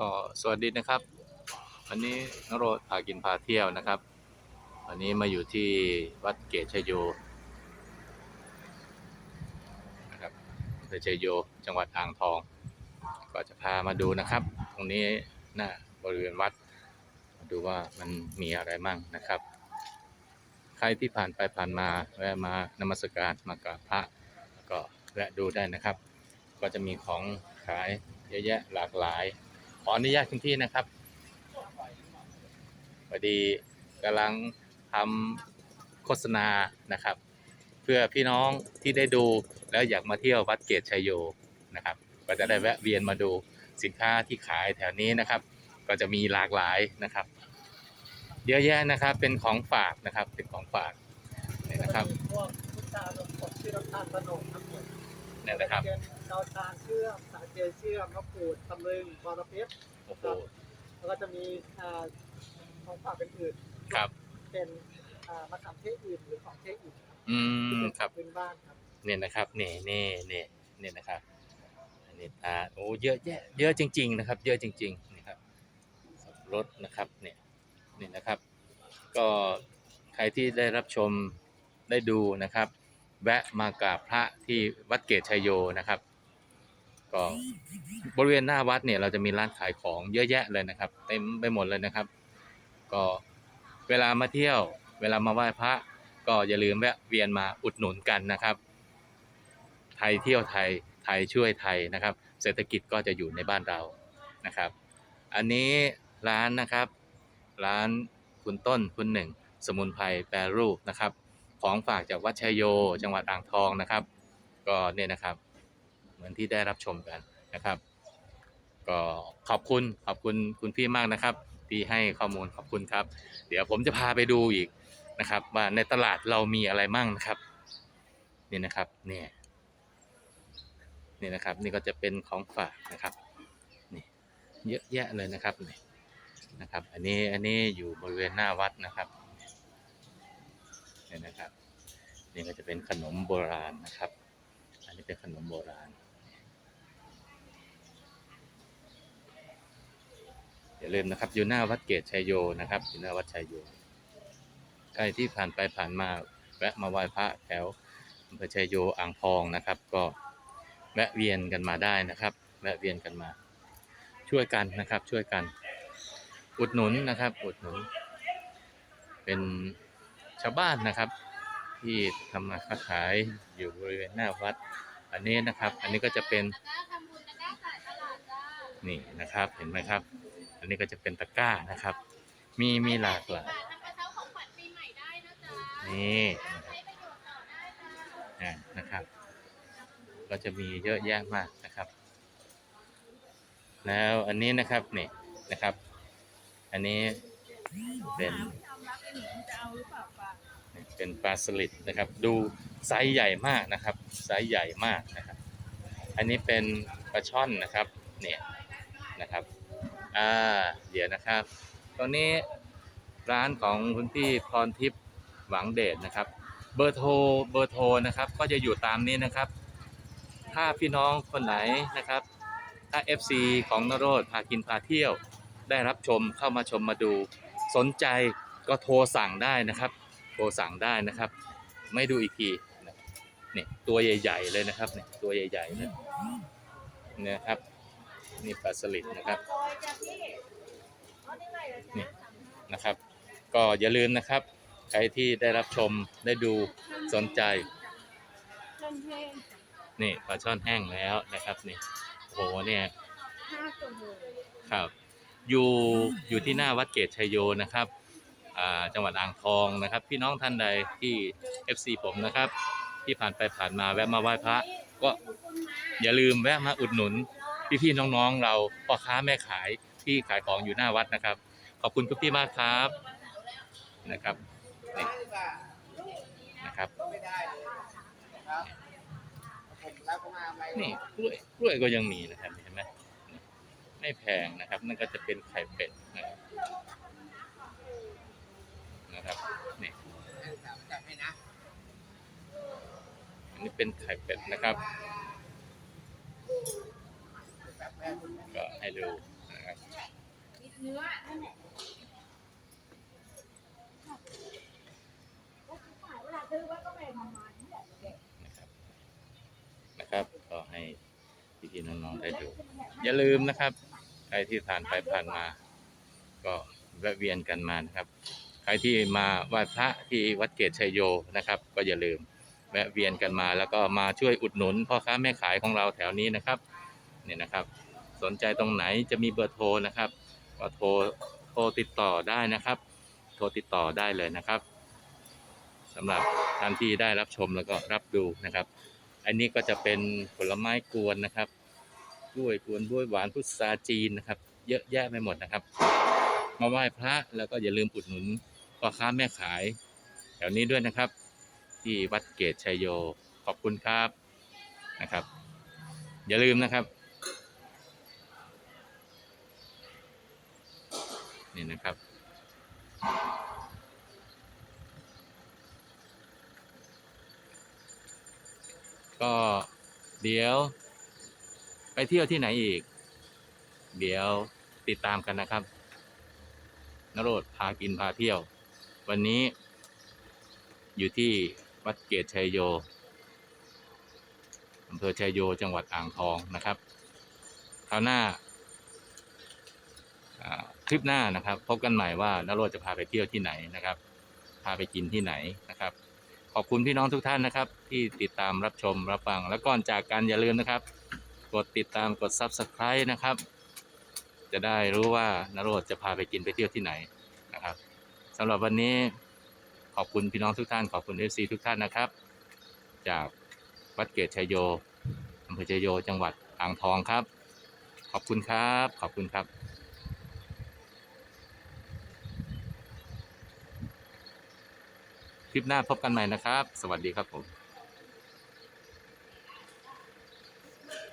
ก็สวัสดีนะครับ วันนี้นโรดพากินพาเที่ยวนะครับ วันนี้มาอยู่ที่วัดเกตชยโยนะครับอำเภอชยโยจังหวัดอ่างทอง ก็จะพามาดูนะครับ ตรงนี้หน้าบริเวณวัดมาดูว่ามันมีอะไรมั่งนะครับ ใครที่ผ่านไปผ่านมาแวะมานมัสการมากราบพระก็แวะดูได้นะครับ ก็จะมีของขายเยอะแยะหลากหลาย ขออนุญาตคุณพี่นะครับพอดีกำลังทำโฆษณานะครับ เพื่อพี่น้องที่ได้ดูแล้วอยากมาเที่ยววัดเกตชัยโยนะครับ ก็จะได้แวะเวียนมาดูสินค้าที่ขายแถวนี้นะครับ ก็จะมีหลากหลายนะครับ เยอะแยะนะครับเป็นของฝากนะครับเป็นของฝากนี่นะครับพวกพุทธาลงกดชื่อน้ำตาลตะโนด ครับผมนี่นะครับเป็นดาวตาลเชื่อมสาเกเชื่อมมะกรูดตำลึงบอระเพ็ดโอ้โหแล้วก็จะมีอ่าของฝากเป็นอื่นครับ เป็นอ่ามะขามเทศอื่นหรือของเทศอื่นครับอืมที่เป็นครับพื้นบ้านครับเนี่ยนะครับนี่นี่นี่นี่นะครับอันนี้ตาโอ้เยอะแยะเยอะจริง ๆ นะครับ เยอะจริงๆนี่ครับสับปะรถนะครับเนี่ยนี่นะครับ ก็ใครที่ได้รับชมได้ดูนะครับ แวะมากราบพระที่วัดเกตชัยโยนะครับ ก็บริเวณหน้าวัดเนี่ยเราจะมีร้านขายของเยอะแยะเลยนะครับเต็มไปหมดเลยนะครับ ก็เวลามาเที่ยว เวลามาไหว้พระ ก็อย่าลืมแวะเวียนมาอุดหนุนกันนะครับ ไทยเที่ยวไทยไทยช่วยไทยนะครับ เศรษฐกิจก็จะอยู่ในบ้านเรานะครับ อันนี้ร้านนะครับ ร้านคุณต้นคุณหนึ่ง สมุนไพรแปรรูปนะครับ ของฝากจากวัดชัยโย จังหวัดอ่างทองนะครับ ก็เนี่ยนะครับ เหมือนที่ได้รับชมกันนะครับ ก็ขอบคุณขอบคุณคุณพี่มากนะครับ ที่ให้ข้อมูลขอบคุณครับ เดี๋ยวผมจะพาไปดูอีกนะครับ ว่าในตลาดเรามีอะไรมั่งนะครับนี่นะครับเนี่ยนี่นะครับ นี่ก็จะเป็นของฝากนะครับนี่เยอะแยะเลยนะครับนี่นะครับ อันนี้อันนี้อยู่บริเวณหน้าวัดนะครับนี่นะครับ นี่ก็จะเป็นขนมโบราณนะครับ อันนี้เป็นขนมโบราณ อย่าลืมนะครับ อยู่หน้าวัดเกตชัยโยนะครับ อยู่หน้าวัดชัยโย ใครที่ผ่านไปผ่านมาแวะมาไหว้พระแถวอำเภอชัยโยอ่างทองนะครับ ก็แวะเวียนกันมาได้นะครับ แวะเวียนกันมา ช่วยกันนะครับ ช่วยกัน อุดหนุนนะครับ อุดหนุน เป็นชาวบ้านนะครับ ที่ทำมาค้าขายอยู่บริเวณหน้าวัด อันนี้นะครับ อันนี้ก็จะเป็นนี่นะครับเห็นไหมครับ อันนี้ก็จะเป็นตะกร้านะครับ มีมีหลากหลายทำกระเช้าของขวัญปีใหม่ได้นะจ๊ะนี่ใช้ประโยชน์ต่อได้จ้าอ่านะครับ ก็จะมีเยอะแยะมากนะครับ แล้วอันนี้นะครับนี่นะครับ อันนี้เป็น เป็นปลาสลิดนะครับ ดูไซส์ใหญ่มากนะครับไซส์ใหญ่มากนะครับ อันนี้เป็นปลาช่อนนะครับเนี่ยนะครับอ่าเดี๋ยวนะครับ ตรงนี้ร้านของคุณพี่พรทิพย์หวังเดชนะครับ เบอร์โทรเบอร์โทรนะครับ ก็จะอยู่ตามนี้นะครับ ถ้าพี่น้องคนไหนนะครับ ถ้า FC ของนโรธพากินพาเที่ยว ได้รับชมเข้ามาชมมาดู สนใจก็โทรสั่งได้นะครับ รสั่งได้นะครับ ไม่ดูอีกทีเนี่ยตัวใหญ่ ๆ เลยนะครับเนี่ยตัวใหญ่ๆเลยนี่ยนะครับ นี่ปลาสลิดนะครับนี่นะครับ ก็อย่าลืมนะครับ ใครที่ได้รับชมได้ดูสนใจนี่ปลาช่อนแห้งแล้วนะครับนี่โอ้โหเนี่ยครับ อยู่อยู่ที่หน้าวัดเกตชัยโยนะครับ จังหวัดอ่างทองนะครับ พี่น้องท่านใดที่ FC ผมนะครับ ที่ผ่านไปผ่านมาแวะมาไหว้พระ ก็อย่าลืมแวะมาอุดหนุน พี่ๆน้องๆเราพ่อค้าแม่ขายที่ขายของอยู่หน้าวัดนะครับ ขอบคุณคุณพี่มากครับนะครับนี่นะครับนี่กล้วยกล้วยก็ยังมีนะครับเห็นไหมไม่แพงนะครับ นั่นก็จะเป็นไข่เป็ดนะครับ นะครับนี่อันนี้เป็นไข่เป็ดนะครับ ก็ให้ดูนะครับเนื้อนั่นแหละเวลาซื้อไว้ก็ไม่ได้ทำงานเนี่ยเด็กนะครับนะครับก็ให้พี่ๆน้องๆได้ดู อย่าลืมนะครับ ใครที่ผ่านไปผ่านมา ก็แวะเวียนกันมานะครับ ใครที่มาไหว้พระที่วัดเกตชัยโยนะครับ ก็อย่าลืมแวะเวียนกันมา แล้วก็มาช่วยอุดหนุนพ่อค้าแม่ขายของเราแถวนี้นะครับเนี่ยนะครับ สนใจตรงไหนจะมีเบอร์โทรนะครับก็โทรโทรติดต่อได้นะครับ โทรติดต่อได้เลยนะครับสำหรับท่านที่ได้รับชมแล้วก็รับดูนะครับ อันนี้ก็จะเป็นผลไม้กวนนะครับกล้วยกวนด้วยหวานพุทราจีนนะครับ เยอะแยะไปหมดนะครับ มาไหว้พระแล้วก็อย่าลืมอุดหนุน พ่อค้าแม่ขาย แถวนี้ด้วยนะครับ ที่วัดเกตชัยโยขอบคุณครับนะครับ อย่าลืมนะครับ นี่นะครับก็เดี๋ยว ไปเที่ยวที่ไหนอีก เดี๋ยวติดตามกันนะครับนโรดพากินพาเที่ยว วันนี้อยู่ที่วัดเกตชัยโยอำเภอชัยโยจังหวัดอ่างทองนะครับคราวหน้า คลิปหน้านะครับ พบกันใหม่ว่านโรดจะพาไปเที่ยวที่ไหนนะครับ พาไปกินที่ไหนนะครับ ขอบคุณพี่น้องทุกท่านนะครับ ที่ติดตามรับชมรับฟัง แล้วก่อนจากกันอย่าลืมนะครับ กดติดตามกด Subscribe นะครับ จะได้รู้ว่านโรดจะพาไปกินไปเที่ยวที่ไหนนะครับำหรับวันนี้ขอบคุณพี่น้องทุกท่าน ขอบคุณเอฟซีทุกท่านนะครับ จากวัดเกตชัยโยอำเภอชัยโยจังหวัดอ่างทองครับ ขอบคุณครับ ขอบคุณครับคลิปหน้าพบกันใหม่นะครับ สวัสดีครับผม